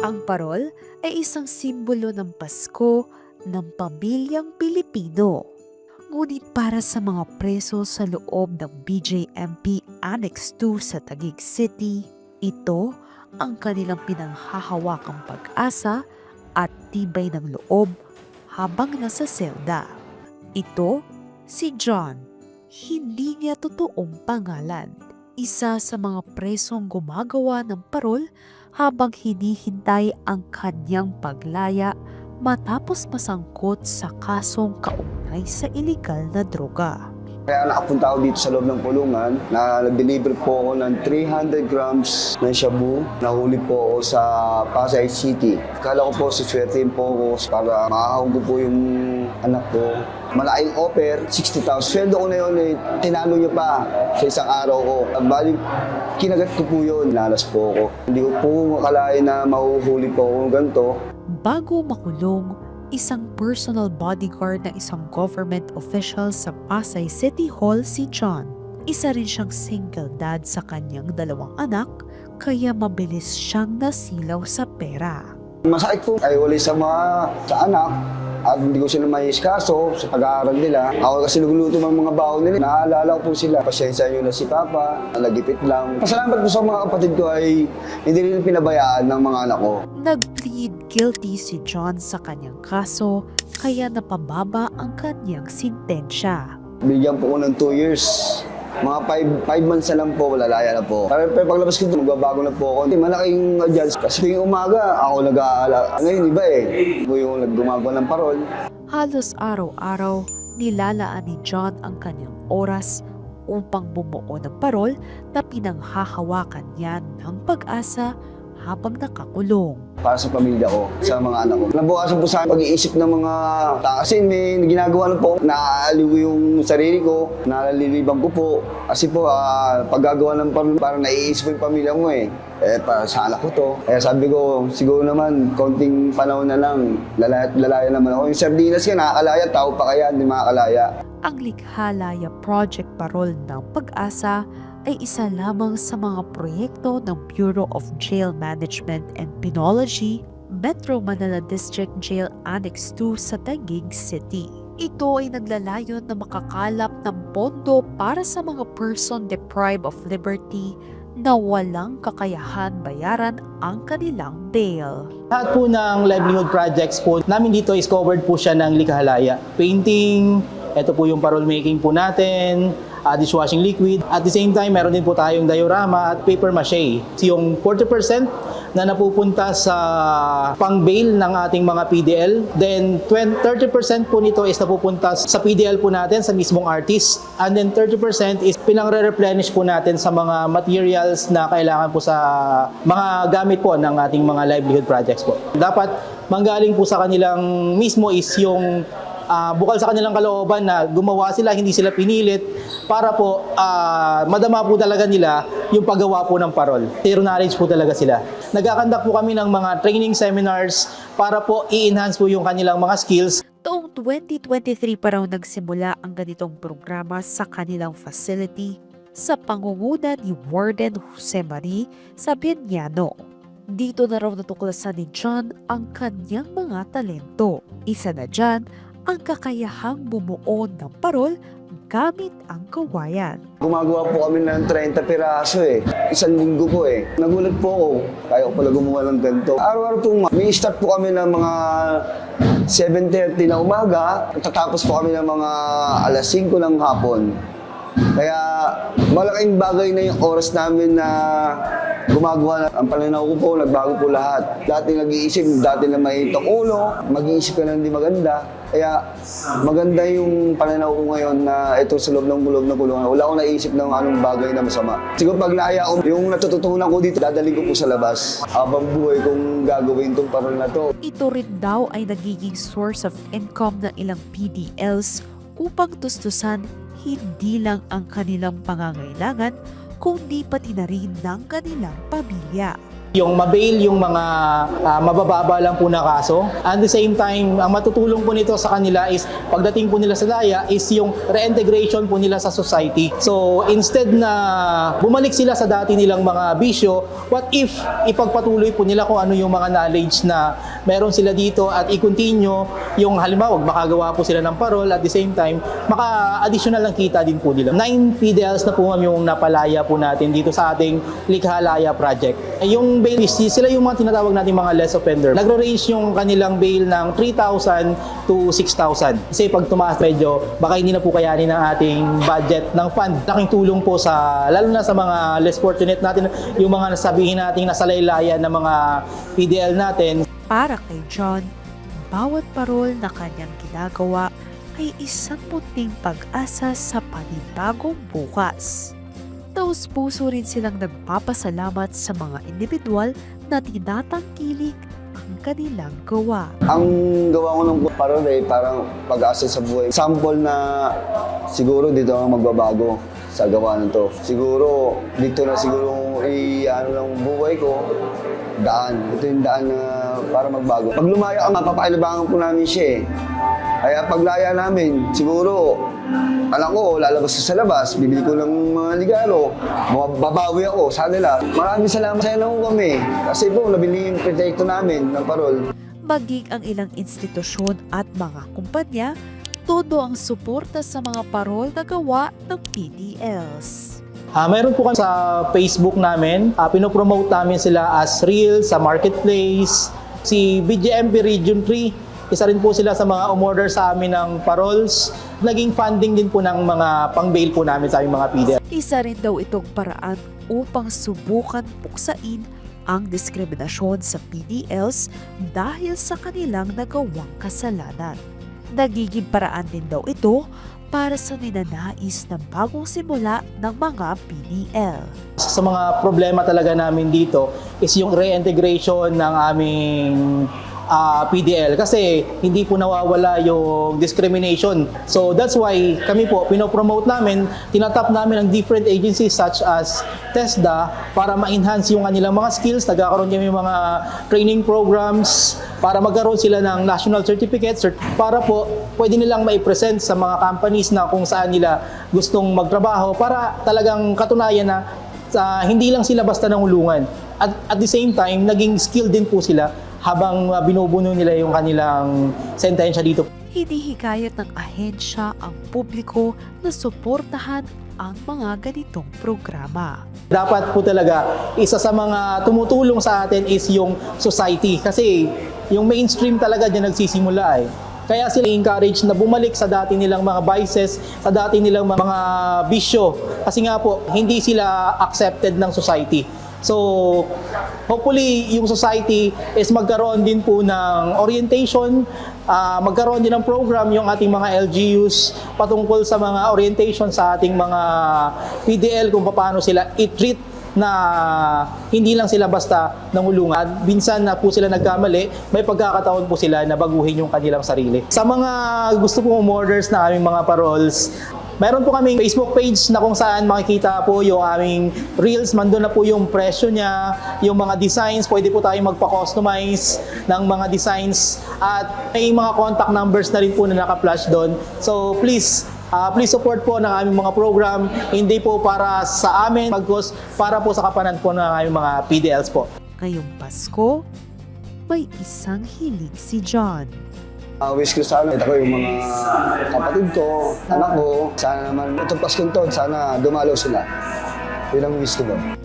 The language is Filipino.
Ang parol ay isang simbolo ng Pasko ng pamilyang Pilipino. Ngunit para sa mga preso sa loob ng BJMP Annex 2 sa Taguig City, ito ang kanilang pinanghahawakang pag-asa at tibay ng loob habang nasa selda. Ito si John. Hindi niya totoong pangalan. Isa sa mga presong gumagawa ng parol habang hinihintay ang kanyang paglaya matapos masangkot sa kasong kaugnay sa iligal na droga. Kaya nakapunta ako dito sa loob ng kulungan na nag-deliver po ako ng 300 grams ng shabu. Nahuli po ako sa Pasay City. Kala ko po suswertein po ako para makakahong ko po yung anak ko. Malaking offer, 60,000. Sweldo ko na yun eh, tinalo niya pa sa isang araw ko. Bali, kinagat ko po yun. Nalas po ako. Hindi ko po makalain na mahuhuli po ako ng ganito. Bago makulong, isang personal bodyguard ng isang government official sa Pasay City Hall si John. Isa rin siyang single dad sa kanyang dalawang anak, kaya mabilis siyang nasilaw sa pera. Masakit po ay wala sa mga sa anak at hindi ko sila may iskaso sa pag-aaral nila. Ako kasi nagluluto ng mga baon nila. Naalala ko po sila. Pasensya nyo na si Papa, nagipit lang. Pasalamat po sa mga kapatid ko ay hindi rin pinabayaan ng mga anak ko. Nag-plead guilty si John sa kanyang kaso, kaya napababa ang kanyang sintensya. Bigyan po ko ng 2 years. Mga 5 months na lang po, lalaya na po. Pero, pero paglabas ko magbabago na po ako. Malaking adjust. Kasi tuwing umaga, ako nag-aala. Ngayon, iba eh. Ako yung naggumagawa ng parol. Halos araw-araw, nilalaan ni John ang kanyang oras upang bumuo ng parol na pinanghahawakan niya ng pag-asa habang nakakulong. Para sa pamilya ko, sa mga anak ko. Nabukasan po sa pag-iisip ng mga tao. Kasi may ginagawa lang po, naaaliw yung sarili ko, nalalilibang ko po. Kasi po, ah, paggagawa ng parang, parang naiisip yung pamilya ko eh. Eh, para sa anak ko to. Kaya sabi ko, siguro naman, konting panahon na lang, lalaya, lalaya naman ako. Yung sardinas ka, nakakalaya, tao pa kaya, hindi makakalaya. Ang Likhalaya Project Parol ng Pag-asa ay isa lamang sa mga proyekto ng Bureau of Jail Management and Penology, Metro Manila District Jail Annex 2 sa Taguig City. Ito ay naglalayon na makakalap ng pondo para sa mga person deprived of liberty na walang kakayahan bayaran ang kanilang bail. Lahat po ng livelihood projects po namin dito is covered po siya ng Likhalaya. Painting, ito po yung parol making po natin, uh, dishwashing liquid. At the same time, meron din po tayong diorama at paper mache. Yung 40% na napupunta sa pang-bail ng ating mga PDL. Then 20, 30% po nito is napupunta sa PDL po natin, sa mismong artist. And then 30% is pinang-replenish po natin sa mga materials na kailangan po sa mga gamit po ng ating mga livelihood projects po. Dapat manggaling po sa kanilang mismo is yung ah, bukal sa kanilang kalooban na gumawa sila, hindi sila pinilit para po ah, madama po talaga nila yung paggawa po ng parol. Zero knowledge po talaga sila. Nagkakandak po kami ng mga training seminars para po i-enhance po yung kanilang mga skills Taong 2023 pa raw nagsimula ang ganitong programa sa kanilang facility sa pangunguna ni Warden Jose Marie Sabinyano. Dito na raw natuklasan ni John ang kanyang mga talento. Isa na dyan ang kakayahang bumuo ng parol gamit ang kawayan. Gumagawa po kami ng 30 piraso eh. Isang linggo po eh. Nagulat po ako. Kaya ko pala gumawa ng ganito. Araw-araw po, may start po kami ng mga 7.30 na umaga. Tatapos po kami ng mga alas 5 ng hapon. Kaya malaking bagay na yung oras namin na gumagawa. Ang pananaw ko po, nagbago po lahat. Dati nag-iisip, dati na may ulo, mag-iisip ka na hindi maganda. Kaya maganda yung pananaw ko ngayon na ito sa loob ng kulog na kulungan. Wala akong naisip ng anong bagay na masama. Siguro pag naaya ko, yung natututunan ko dito, dadalhin ko po sa labas. Habang buhay kong gagawin tong parol na to. Ito rin daw ay nagiging source of income ng ilang PDLs upang tustusan hindi lang ang kanilang pangangailangan kundi pati na rin ng kanilang pamilya. Yung mabail yung mga ah, mabababa lang po na kaso. At the same time, ang matutulong po nito sa kanila is pagdating po nila sa laya is yung reintegration po nila sa society. So instead na bumalik sila sa dati nilang mga bisyo, what if ipagpatuloy po nila kung ano yung mga knowledge na meron sila dito at i-continue yung halimbawa makagawa po sila ng parol at the same time maka-additional ng kita din po nila. Nine PDLs na po ma'am yung napalaya po natin dito sa ating Likhalaya project. Yung bail is sila yung mga tinatawag natin mga less offender. Nagro-range yung kanilang bail ng 3,000 to 6,000. Kasi pag tumaas medyo baka hindi na po kayanin ng ating budget ng fund. Laking tulong po sa lalo na sa mga less fortunate natin yung mga nasabihin natin nasa laylayan ng mga PDL natin. Para kay John, bawat parol na kanyang ginagawa ay isang puting pag-asa sa panibagong bukas. Taos puso rin silang nagpapasalamat sa mga individual na tinatangkilik ang kanilang gawa. Ang gawa ko ng parol eh, parang pag-asa sa buhay. Sample na siguro dito ang magbabago sa gawa ng to. Siguro dito na siguro i-ano ng buhay ko, daan. Ito yung daan na para magbago. Pag lumaya ka, mapapakinabangan po namin siya eh. Kaya paglaya namin, siguro, alam ko, lalabas ko sa labas, bibili ko ng mga ligaro, babawi ako sa nila. Maraming salamat sa inyo kami. Kasi po, nabili yung protekto namin ng parol. Maging ang ilang institusyon at mga kumpanya, todo ang suporta sa mga parol na gawa ng PDLs. Ah, meron po kami sa Facebook namin, ah, pinopromote namin sila as real sa marketplace. Si BGMP Region 3, isa rin po sila sa mga umorder sa amin ng paroles. Naging funding din po ng mga pang-bail po namin sa aming mga PDL. Isa rin daw itong paraan upang subukan puksain ang diskriminasyon sa PDLs dahil sa kanilang nagawang kasalanan. Nagiging paraan din daw ito para sa ninanais na bagong simula ng mga PDL. Sa mga problema talaga namin dito is yung reintegration ng aming ah, PDL kasi hindi po nawawala yung discrimination. So that's why kami po pinopromote namin, tinatap namin ang different agencies such as TESDA para ma-enhance yung kanilang mga skills. Nagkakaroon kami mga training programs para magkaroon sila ng national certificates para po pwede nilang mai-present sa mga companies na kung saan nila gustong magtrabaho para talagang katunayan na sa hindi lang sila basta nangulungan. At at the same time, naging skill din po sila habang uh, binubuno nila yung kanilang sentensya dito. Hindi hikayat ng ahensya ang publiko na suportahan ang mga ganitong programa. Dapat po talaga, isa sa mga tumutulong sa atin is yung society. Kasi yung mainstream talaga dyan nagsisimula eh. Kaya sila encourage na bumalik sa dati nilang mga vices, sa dati nilang mga bisyo. Kasi nga po, hindi sila accepted ng society. So, hopefully, yung society is magkaroon din po ng orientation, ah, magkaroon din ng program yung ating mga LGUs patungkol sa mga orientation sa ating mga PDL kung paano sila i-treat na hindi lang sila basta nangulungan. At Minsan na po sila nagkamali, may pagkakataon po sila na baguhin yung kanilang sarili. Sa mga gusto pong umorders na aming mga paroles, Meron po kaming Facebook page na kung saan makikita po yung aming reels. Mandun na po yung presyo niya, yung mga designs. Pwede po tayong magpa-customize ng mga designs. At may mga contact numbers na rin po na naka-flash doon. So please, ah, please support po ng aming mga program. Hindi po para sa amin, bagkus para po sa kapanan po ng aming mga PDLs po. Ngayong Pasko, may isang hilig si John. Uh, wish ko sana ito ko yung mga kapatid ko, anak ko. Sana naman itong Paskong sana dumalaw sila. Yun ang wish ko doon.